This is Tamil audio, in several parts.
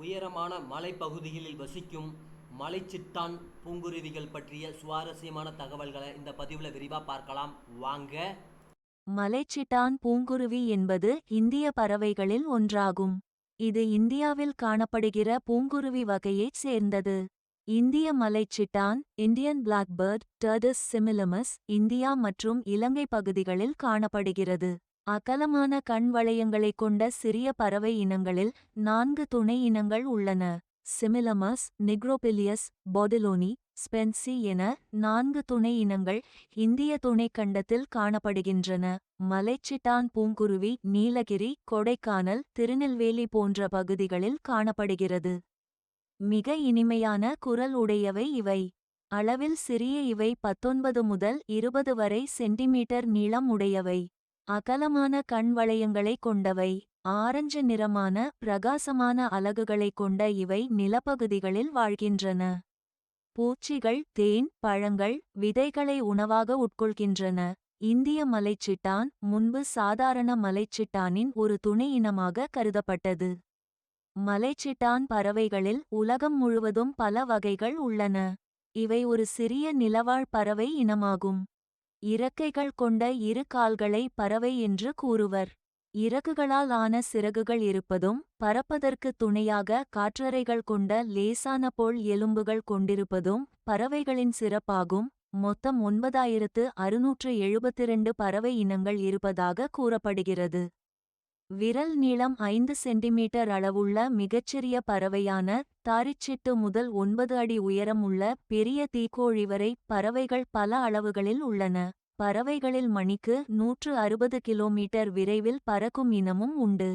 உயரமான மலைப்பகுதிகளில் வசிக்கும் மலைச்சிட்டான் பூங்குருவிகள் பற்றிய சுவாரஸ்யமான தகவல்களை இந்த பதிவில் விரிவாக பார்க்கலாம். வாங்க. மலைச்சிட்டான் பூங்குருவி என்பது இந்திய பறவைகளில் ஒன்றாகும். இது இந்தியாவில் காணப்படுகிற பூங்குருவி வகையைச் சேர்ந்தது. இந்திய மலைச்சிட்டான் இந்தியன் பிளாக்பர்ட் டர்டஸ் சிமிலமஸ் இந்தியா மற்றும் இலங்கை பகுதிகளில் காணப்படுகிறது. அகலமான கண் வளையங்களைக் கொண்ட சிறிய பறவை இனங்களில் நான்கு துணை இனங்கள் உள்ளன. சிமிலமஸ் நிக்ரோபிலியஸ் பொடிலோனி ஸ்பென்சி என நான்கு துணை இனங்கள் இந்திய துணைக்கண்டத்தில் காணப்படுகின்றன. மலைச்சிட்டான் பூங்குருவி நீலகிரி கொடைக்கானல் திருநெல்வேலி போன்ற பகுதிகளில் காணப்படுகிறது. மிக இனிமையான குரல் உடையவை இவை. அளவில் சிறிய இவை பத்தொன்பது முதல் இருபது வரை சென்டிமீட்டர் நீளம் உடையவை. அகலமான கண் வளையங்களைக் கொண்டவை. ஆரஞ்சு நிறமான பிரகாசமான அலகுகளைக் கொண்ட இவை நிலப்பகுதிகளில் வாழ்கின்றன. பூச்சிகள் தேன் பழங்கள் விதைகளை உணவாக உட்கொள்கின்றன. இந்திய மலைச்சிட்டான் முன்பு சாதாரண மலைச்சிட்டானின் ஒரு துணை இனமாக கருதப்பட்டது. மலைச்சிட்டான் பறவைகளில் உலகம் முழுவதும் பல வகைகள் உள்ளன. இவை ஒரு சிறிய நிலவாழ் பறவை இனமாகும். இறக்கைகள் கொண்ட இரு கால்களை பறவை என்று கூறுவர். இறகுகளால் ஆன சிறகுகள் இருப்பதும் பறப்பதற்கு துணையாக காற்றறைகள் கொண்ட லேசான போல் எலும்புகள் கொண்டிருப்பதும் பறவைகளின் சிறப்பாகும். மொத்தம் ஒன்பதாயிரத்து அறுநூற்று எழுபத்திரண்டு பறவை இனங்கள் இருப்பதாக கூறப்படுகிறது. விரல் நீளம் ஐந்து சென்டிமீட்டர் அளவுள்ள மிகச்சிறிய பறவையான தாரிச்சிட்டு முதல் ஒன்பது அடி உயரம் உள்ள பெரிய தீக்கோழி வரை பறவைகள் பல அளவுகளில் உள்ளன. பறவைகளில் மணிக்கு நூற்று அறுபது கிலோமீட்டர் விரைவில் பறக்கும் இனமும் உண்டு.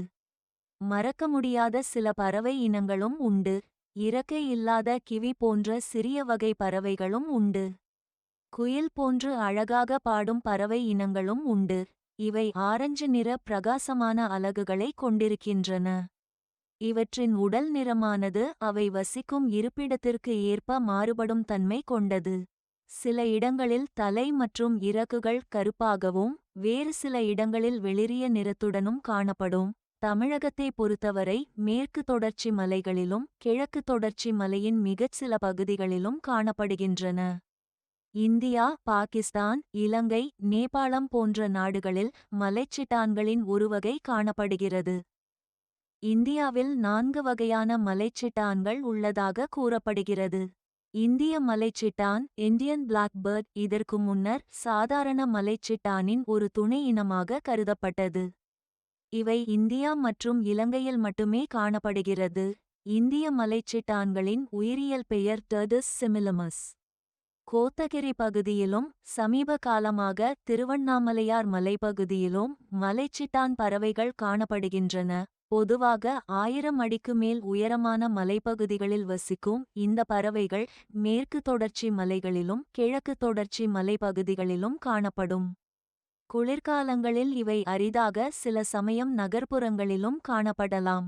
மறக்க முடியாத சில பறவை இனங்களும் உண்டு. இறக்கை இல்லாத கிவி போன்ற சிறிய வகை பறவைகளும் உண்டு. குயில் போன்று அழகாக பாடும் பறவை இனங்களும் உண்டு. இவை ஆரஞ்சு நிற பிரகாசமான அலகுகளை கொண்டிருக்கின்றன. இவற்றின் உடல் நிறமானது அவை வசிக்கும் இருப்பிடத்திற்கு ஏற்ப மாறுபடும் தன்மை கொண்டது. சில இடங்களில் தலை மற்றும் இறகுகள் கருப்பாகவும் வேறு சில இடங்களில் வெளிரிய நிறத்துடனும் காணப்படும். தமிழகத்தை பொறுத்தவரை மேற்கு தொடர்ச்சி மலைகளிலும் கிழக்கு தொடர்ச்சி மலையின் மிகச் சில பகுதிகளிலும் காணப்படுகின்றன. இந்தியா பாகிஸ்தான் இலங்கை நேபாளம் போன்ற நாடுகளில் மலைச்சிட்டான்களின் ஒருவகை காணப்படுகிறது. இந்தியாவில் நான்கு வகையான மலைச்சிட்டான்கள் உள்ளதாக கூறப்படுகிறது. இந்திய மலைச்சிட்டான் இந்தியன் பிளாக்பர்ட் இதற்கு முன்னர் சாதாரண மலைச்சிட்டானின் ஒரு துணை இனமாக கருதப்பட்டது. இவை இந்தியா மற்றும் இலங்கையில் மட்டுமே காணப்படுகிறது. இந்திய மலைச்சிட்டான்களின் உயிரியல் பெயர் டர்டஸ் சிமிலமஸ். கோத்தகிரி பகுதியிலும் சமீப காலமாக திருவண்ணாமலையார் மலைப்பகுதியிலும் மலைச்சிட்டான் பறவைகள் காணப்படுகின்றன. பொதுவாக ஆயிரம் அடிக்கு மேல் உயரமான மலைப்பகுதிகளில் வசிக்கும் இந்த பறவைகள் மேற்கு தொடர்ச்சி மலைகளிலும் கிழக்கு தொடர்ச்சி மலைப்பகுதிகளிலும் காணப்படும். குளிர்காலங்களில் இவை அரிதாக சில சமயம் நகர்ப்புறங்களிலும் காணப்படலாம்.